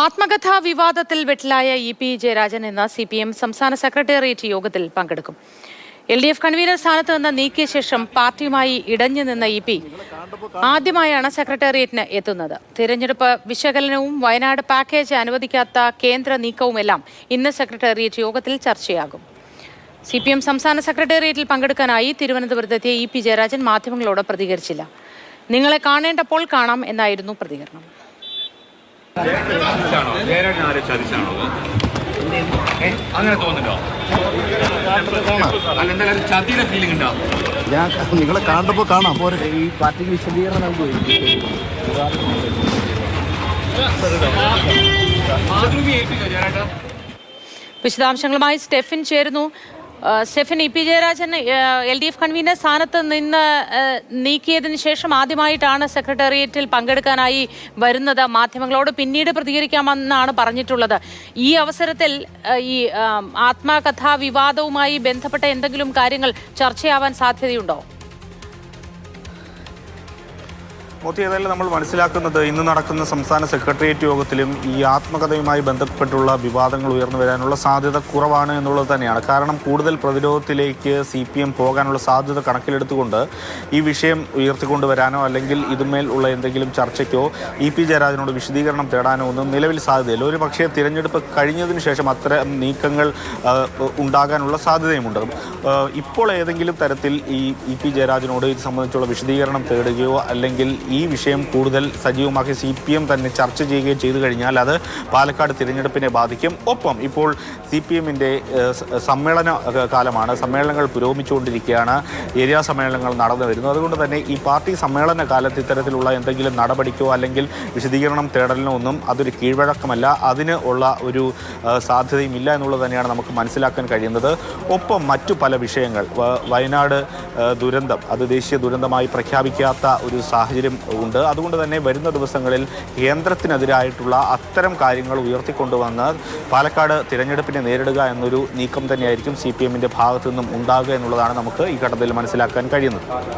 ആത്മകഥാ വിവാദത്തിൽ വെട്ടിലായ E P Jayarajan എന്ന C P M സംസ്ഥാന സെക്രട്ടേറിയറ്റ് യോഗത്തിൽ പങ്കെടുക്കും. എൽ ഡി എഫ് കൺവീനർ സ്ഥാനത്ത് നിന്ന് നീക്കിയ ശേഷം പാർട്ടിയുമായി ഇടഞ്ഞു നിന്ന ഇ പി ആദ്യമായാണ് സെക്രട്ടേറിയറ്റിന് എത്തുന്നത്. തിരഞ്ഞെടുപ്പ് വിശകലനവും വയനാട് പാക്കേജ് അനുവദിക്കാത്ത കേന്ദ്ര നീക്കവുമെല്ലാം ഇന്ന് സെക്രട്ടേറിയറ്റ് യോഗത്തിൽ ചർച്ചയാകും. സി പി എം സംസ്ഥാന സെക്രട്ടേറിയറ്റിൽ പങ്കെടുക്കാനായി തിരുവനന്തപുരത്തെത്തിയ ഇ പി ജയരാജൻ മാധ്യമങ്ങളോട് പ്രതികരിച്ചില്ല. നിങ്ങളെ കാണേണ്ടപ്പോൾ കാണാം എന്നായിരുന്നു പ്രതികരണം. ഞാൻ നിങ്ങളെ കാണുമ്പോൾ കാണാം പോരെ ഈ പാർട്ടിക്ക് വിശദീകരണം വിശദാംശങ്ങളുമായി സ്റ്റെഫിൻ ചേരുന്നു. ആ, Stephin E P Jayarajan L D F convener സ്ഥാനത്ത് നിന്ന് നീക്കിയതിന് ശേഷം ആദ്യമായിട്ടാണ് സെക്രട്ടേറിയറ്റിൽ പങ്കെടുക്കാനായി വരുന്നത് മാധ്യമങ്ങളോട് പിന്നീട് പ്രതികരിക്കാമെന്നാണ് പറഞ്ഞിട്ടുള്ളത്. ഈ അവസരത്തിൽ ഈ ആത്മകഥാ വിവാദവുമായി ബന്ധപ്പെട്ട എന്തെങ്കിലും കാര്യങ്ങൾ ചർച്ചയാവാൻ സാധ്യതയുണ്ടോ? മോത്തി ഏതായാലും നമ്മൾ മനസ്സിലാക്കുന്നത് ഇന്ന് നടക്കുന്ന സംസ്ഥാന സെക്രട്ടേറിയറ്റ് യോഗത്തിലും ഈ ആത്മകഥയുമായി ബന്ധപ്പെട്ടുള്ള വിവാദങ്ങൾ ഉയർന്നു വരാനുള്ള സാധ്യത കുറവാണ് എന്നുള്ളത് തന്നെയാണ്. കാരണം കൂടുതൽ പ്രതിരോധത്തിലേക്ക് സി പി എം പോകാനുള്ള സാധ്യത കണക്കിലെടുത്തുകൊണ്ട് ഈ വിഷയം ഉയർത്തിക്കൊണ്ടുവരാനോ അല്ലെങ്കിൽ ഇതുമേൽ ഉള്ള എന്തെങ്കിലും ചർച്ചയ്ക്കോ ഇ പി ജയരാജനോട് വിശദീകരണം തേടാനോ ഒന്നും നിലവിൽ സാധ്യതയില്ല. ഒരു പക്ഷേ തിരഞ്ഞെടുപ്പ് കഴിഞ്ഞതിന് ശേഷം അത്തരം നീക്കങ്ങൾ ഉണ്ടാകാനുള്ള സാധ്യതയുമുണ്ട്. ഇപ്പോൾ ഏതെങ്കിലും തരത്തിൽ ഈ ഇ പി ജയരാജനോട് ഇത് സംബന്ധിച്ചുള്ള വിശദീകരണം തേടുകയോ അല്ലെങ്കിൽ ഈ വിഷയം കൂടുതൽ സജീവമാക്കി സി പി എം തന്നെ ചർച്ച ചെയ്യുകയും ചെയ്തു കഴിഞ്ഞാൽ അത് പാലക്കാട് തിരഞ്ഞെടുപ്പിനെ ബാധിക്കും. ഒപ്പം ഇപ്പോൾ സി പി എമ്മിന്റെ സമ്മേളന കാലമാണ്. സമ്മേളനങ്ങൾ പുരോഗമിച്ചുകൊണ്ടിരിക്കുകയാണ്. ഏരിയ സമ്മേളനങ്ങൾ നടന്നു വരുന്നു. അതുകൊണ്ട് തന്നെ ഈ പാർട്ടി സമ്മേളന കാലത്ത് ഇത്തരത്തിലുള്ള എന്തെങ്കിലും നടപടിക്കോ അല്ലെങ്കിൽ വിശദീകരണം തേടലിനോ ഒന്നും അതൊരു കീഴ്വഴക്കമല്ല. അതിന് ഉള്ള ഒരു സാധ്യതയും ഇല്ല എന്നുള്ളത് തന്നെയാണ് നമുക്ക് മനസ്സിലാക്കാൻ കഴിയുന്നത്. ഒപ്പം മറ്റു പല വിഷയങ്ങൾ വയനാട് ദുരന്തം അത് ദേശീയ ദുരന്തമായി പ്രഖ്യാപിക്കാത്ത ഒരു സാഹചര്യം ഉണ്ട്. അതുകൊണ്ട് തന്നെ വരുന്ന ദിവസങ്ങളിൽ കേന്ദ്രത്തിനെതിരായിട്ടുള്ള അത്തരം കാര്യങ്ങൾ ഉയർത്തിക്കൊണ്ടുവന്ന് പാലക്കാട് തിരഞ്ഞെടുപ്പിനെ നേരിടുക എന്നൊരു നീക്കം തന്നെയായിരിക്കും സി പി എമ്മിന്റെ ഭാഗത്തു നിന്നും ഉണ്ടാകുക എന്നുള്ളതാണ് നമുക്ക് ഈ ഘട്ടത്തിൽ മനസ്സിലാക്കാൻ കഴിയുന്നത്.